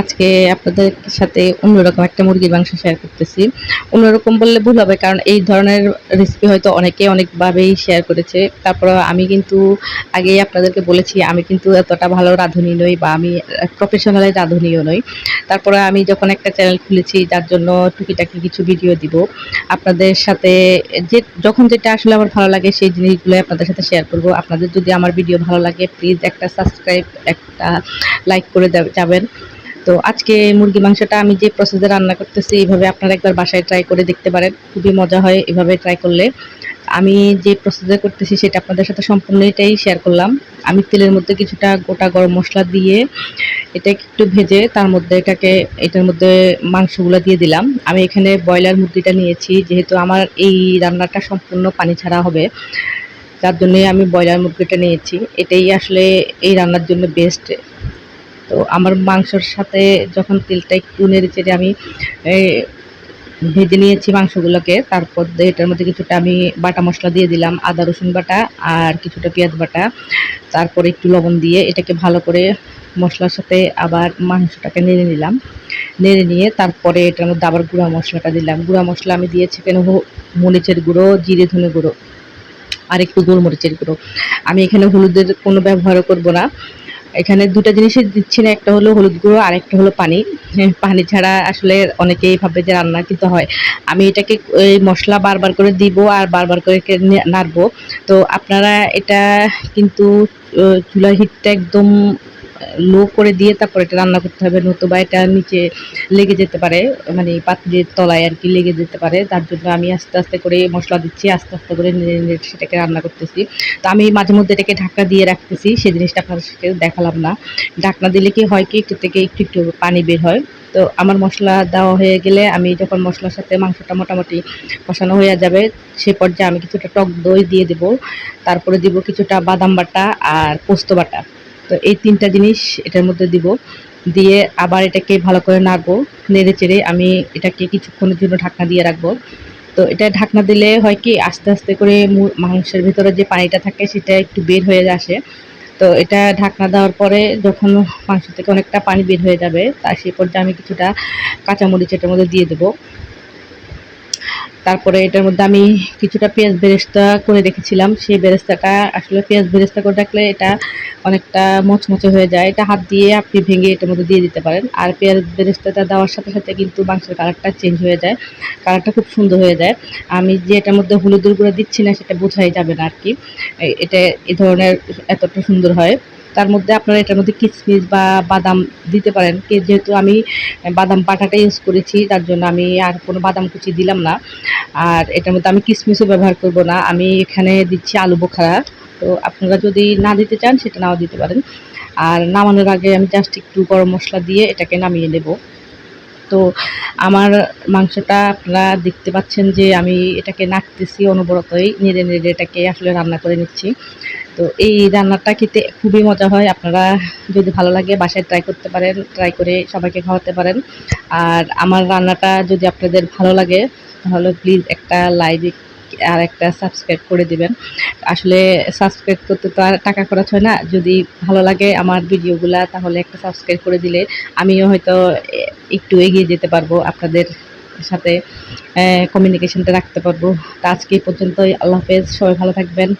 আজকে আপনাদের সাথে অন্যরকম একটা মুরগির মাংস শেয়ার করতেছি। অন্যরকম বললে ভুল হবে, কারণ এই ধরনের রেসিপি হয়তো অনেকে অনেকভাবেই শেয়ার করেছে। তারপর আমি কিন্তু আগেই আপনাদেরকে বলেছি, আমি কিন্তু এতটা ভালো রাঁধুনি নই বা আমি প্রফেশনালি রাঁধুনিও নই। তারপরে আমি যখন একটা চ্যানেল খুলেছি, যার জন্য টুকিটাকি কিছু ভিডিও দিব, আপনাদের সাথে যে, যখন যেটা আসলে আমার ভালো লাগে, সেই জিনিসগুলো আপনাদের সাথে শেয়ার করব। আপনাদের যদি আমার ভিডিও ভালো লাগে প্লিজ একটা সাবস্ক্রাইব একটা লাইক করে যাবেন। তো আজকে মুরগি মাংসটা আমি যে প্রসেসে রান্না করতেছি, এইভাবে আপনারা একবার বাসায় ট্রাই করে দেখতে পারেন। খুবই মজা হয় এভাবে ট্রাই করলে। আমি যে প্রসেসে করতেছি সেটা আপনাদের সাথে সম্পূর্ণ এটাই শেয়ার করলাম। আমি তেলের মধ্যে কিছুটা গোটা গরম মশলা দিয়ে এটা একটু ভেজে তার মধ্যে এটাকে, এটার মধ্যে মাংসগুলো দিয়ে দিলাম। আমি এখানে ব্রয়লার মুরগিটা নিয়েছি, যেহেতু আমার এই রান্নাটা সম্পূর্ণ পানি ছাড়া হবে, যার জন্যই আমি ব্রয়লার মুরগিটা নিয়েছি। এটাই আসলে এই রান্নার জন্য বেস্ট তো আমার মাংসর সাথে যখন তেলটা একটু নেড়ে চেড়ে আমি ভেজে নিয়েছি মাংসগুলোকে, তারপর এটার মধ্যে কিছুটা আমি বাটা মশলা দিয়ে দিলাম, আদা রসুন বাটা আর কিছুটা পেঁয়াজ বাটা। তারপরে একটু লবণ দিয়ে এটাকে ভালো করে মশলার সাথে আবার মাংসটাকে নেড়ে নিলাম। নেড়ে নিয়ে তারপরে এটার মধ্যে আবার গুঁড়া মশলাটা দিলাম। গুঁড়া মশলা আমি দিয়েছি কেন মরিচের গুঁড়ো, জিরে, ধনে গুঁড়ো আর একটু গোলমরিচের গুঁড়ো। আমি এখানে হলুদের কোনো ব্যবহারও করব না। এখানে দুটা জিনিসই দিচ্ছি না একটা হলো হলুদ গুঁড়ো আর একটা হলো পানি। হ্যাঁ, পানি ছাড়া আসলে অনেকেই ভাবে যে রান্না কিন্তু হয়। আমি এটাকে এই মশলা বারবার করে দিব আর বারবার করে নাড়বো। তো আপনারা এটা কিন্তু চুলা হিটটা একদম লো করে দিয়ে তারপর এটা রান্না করতে হবে, নতুবা এটা নিচে লেগে যেতে পারে মানে পাত্রের তলায় আর কি লেগে যেতে পারে, তার জন্য আমি আস্তে আস্তে করে মশলা দিচ্ছি, আস্তে আস্তে করে সেটাকে রান্না করতেছি। তো আমি মাঝে মধ্যে এটাকে ঢাকনা দিয়ে রাখতেছি, সেই জিনিসটা আপনাদের সাথে দেখালাম না। ঢাকনা দিলে কি হয় কি, একটু থেকে একটু একটু পানি বের হয়। তো আমার মশলা দেওয়া হয়ে গেলে আমি যখন মশলার সাথে মাংসটা মোটামুটি কষানো হয়ে যাবে, সে পর্যায়ে আমি কিছুটা টক দই দিয়ে দেব, তারপরে দিব কিছুটা বাদাম বাটা আর পোস্ত বাটা। তো এই তিনটা জিনিস এটার মধ্যে দিব। দিয়ে আবার এটাকে ভালো করে নাড়বো, নেড়ে চেড়ে আমি এটাকে কিছুক্ষণের জন্য ঢাকনা দিয়ে রাখব। তো এটা ঢাকনা দিলে হয় কি, আস্তে আস্তে করে মাংসের ভিতরে যে পানিটা থাকে সেটা একটু বের হয়ে আসে। তো এটা ঢাকনা দেওয়ার পরে যখন মাংস থেকে অনেকটা পানি বের হয়ে যাবে, তা সেই পর্যায়ে আমি কিছুটা কাঁচামরিচ এটার মধ্যে দিয়ে দেবো। তারপরে এটার মধ্যে আমি কিছুটা পেঁয়াজ বেরেস্তা করে রেখেছিলাম। সেই বেরেস্তাটা, আসলে পেঁয়াজ বেরেস্তা করে রাখলে এটা অনেকটা মচমচে হয়ে যায়। এটা হাত দিয়ে আপনি ভেঙে এটার মধ্যে দিয়ে দিতে পারেন। আর পেঁয়াজ বেরেস্তাটা দেওয়ার সাথে সাথে কিন্তু মাংসের কালারটা চেঞ্জ হয়ে যায়। কালারটা খুব সুন্দর হয়ে যায়। আমি যে এটার মধ্যে হলুদের গুঁড়ো দিচ্ছি না, সেটা বোঝাই যাবে না আর কি এটা এ ধরনের এতটা সুন্দর হয়। তার মধ্যে আপনারা এটার মধ্যে কিশমিশ বা বাদাম দিতে পারেন। কে- যেহেতু আমি বাদাম পাটাটা ইউজ করেছি, তার জন্য আমি আর কোনো বাদাম কুচি দিলাম না। আর এটার মধ্যে আমি কিশমিশও ব্যবহার করব না। আমি এখানে দিচ্ছি আলু বোখারা। তো আপনারা যদি না দিতে চান, সেটা নাও দিতে পারেন। আর নামানোর আগে আমি জাস্ট একটু গরম মশলা দিয়ে এটাকে নামিয়ে নেব। তো আমার মাংসটা আপনারা দেখতে পাচ্ছেন যে আমি এটাকে নাড়তেছি অনবরতই, নেড়ে নেড়ে এটাকে আসলে রান্না করে নিচ্ছি। তো এই রান্নাটা খেতে খুবই মজা হয়। আপনারা যদি ভালো লাগে বাসায় ট্রাই করতে পারেন ট্রাই করে সবাইকে খাওয়াতে পারেন। আর আমার রান্নাটা যদি আপনাদের ভালো লাগে, তাহলে প্লিজ একটা লাইক আর একটা সাবস্ক্রাইব করে দিবেন। আসলে সাবস্ক্রাইব করতে তো আর টাকা খরচ হয় না। যদি ভালো লাগে আমার ভিডিওগুলা, তাহলে একটা সাবস্ক্রাইব করে দিলে আমিও হয়তো একটু এগিয়ে যেতে পারব আপনাদের সাথে কমিউনিকেশনটা রাখতে পারব। তা আজকে পর্যন্তই। আল্লাহ হাফেজ। সবাই ভালো থাকবেন।